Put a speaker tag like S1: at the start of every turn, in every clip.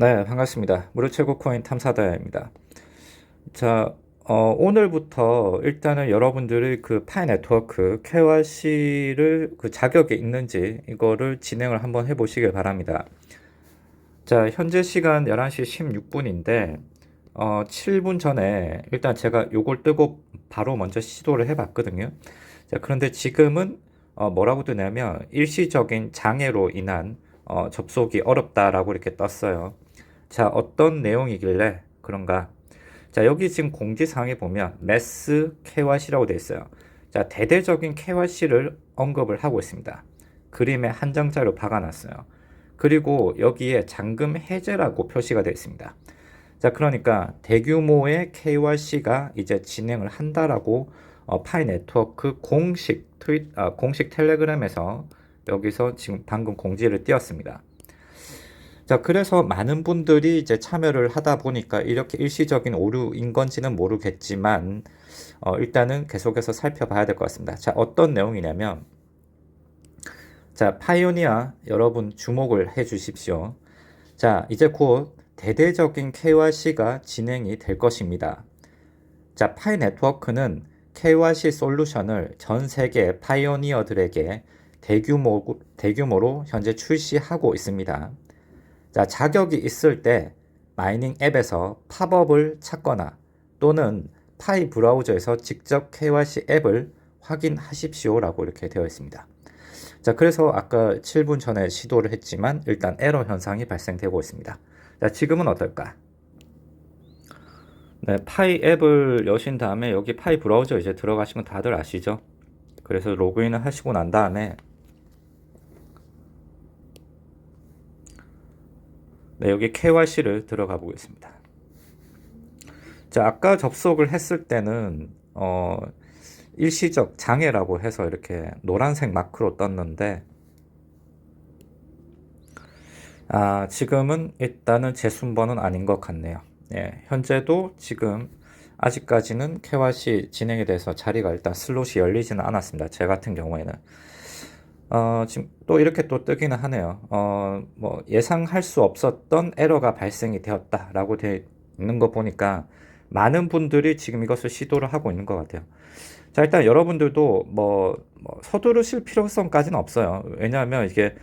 S1: 네, 반갑습니다. 무료 최고 코인 탐사다입니다. 자, 어, 오늘부터 일단은 여러분들이 그 파이 네트워크 KYC를 그 자격이 있는지 이거를 진행을 한번 해 보시길 바랍니다. 자, 현재 시간 11시 16분인데, 어, 7분 전에 일단 제가 요걸 뜨고 바로 먼저 시도를 해 봤거든요. 자, 그런데 지금은 어, 뭐라고 뜨냐면 일시적인 장애로 인한 어, 접속이 어렵다라고 이렇게 떴어요. 자, 어떤 내용이길래 그런가? 자, 여기 지금 공지사항에 보면 매스 KYC라고 되어 있어요. 자, 대대적인 KYC를 언급을 하고 있습니다. 그림에 한 장자로 박아놨어요. 그리고 여기에 잔금 해제라고 표시가 되어 있습니다. 자, 그러니까 대규모의 KYC가 이제 진행을 한다라고 어, 파이 네트워크 공식 트윗, 아, 공식 텔레그램에서 여기서 지금 방금 공지를 띄웠습니다. 자, 그래서 많은 분들이 이제 참여를 하다 보니까 이렇게 일시적인 오류인 건지는 모르겠지만, 어, 일단은 계속해서 살펴봐야 될 것 같습니다. 자, 어떤 내용이냐면, 자, 파이오니아 여러분 주목을 해 주십시오. 자, 이제 곧 대대적인 KYC가 진행이 될 것입니다. 자, 파이 네트워크는 KYC 솔루션을 전 세계 파이오니어들에게 대규모, 대규모로 현재 출시하고 있습니다. 자, 자격이 있을 때 마이닝 앱에서 팝업을 찾거나 또는 파이 브라우저에서 직접 KYC 앱을 확인하십시오라고 이렇게 되어 있습니다. 자, 그래서 아까 7분 전에 시도를 했지만 일단 에러 현상이 발생되고 있습니다. 자, 지금은 어떨까? 네, 파이 앱을 여신 다음에 여기 파이 브라우저 이제 들어가시면 다들 아시죠? 그래서 로그인을 하시고 난 다음에 네, 여기 KYC를 들어가 보겠습니다. 자, 아까 접속을 했을 때는 어, 일시적 장애라고 해서 이렇게 노란색 마크로 떴는데 아, 지금은 일단은 제 순번은 아닌 것 같네요. 예, 현재도 지금 아직까지는 KYC 진행에 대해서 자리가 일단 슬롯이 열리지는 않았습니다. 제 같은 경우에는. 어, 지금 또 이렇게 또 뜨기는 하네요. 어, 뭐 예상할 수 없었던 에러가 발생이 되었다라고 되어 있는 거 보니까 많은 분들이 지금 이것을 시도를 하고 있는 것 같아요. 자, 일단 여러분들도 뭐, 뭐 서두르실 필요성까지는 없어요. 왜냐하면 이게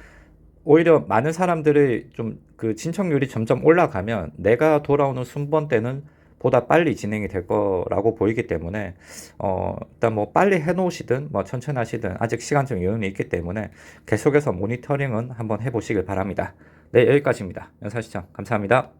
S1: 오히려 많은 사람들이 좀 그 진척률이 점점 올라가면 내가 돌아오는 순번 때는 보다 빨리 진행이 될 거라고 보이기 때문에 어 일단 뭐 빨리 해놓으시든 뭐 천천히 하시든 아직 시간적 여유는 있기 때문에 계속해서 모니터링은 한번 해보시길 바랍니다. 네 여기까지입니다. 영상 시청 감사합니다.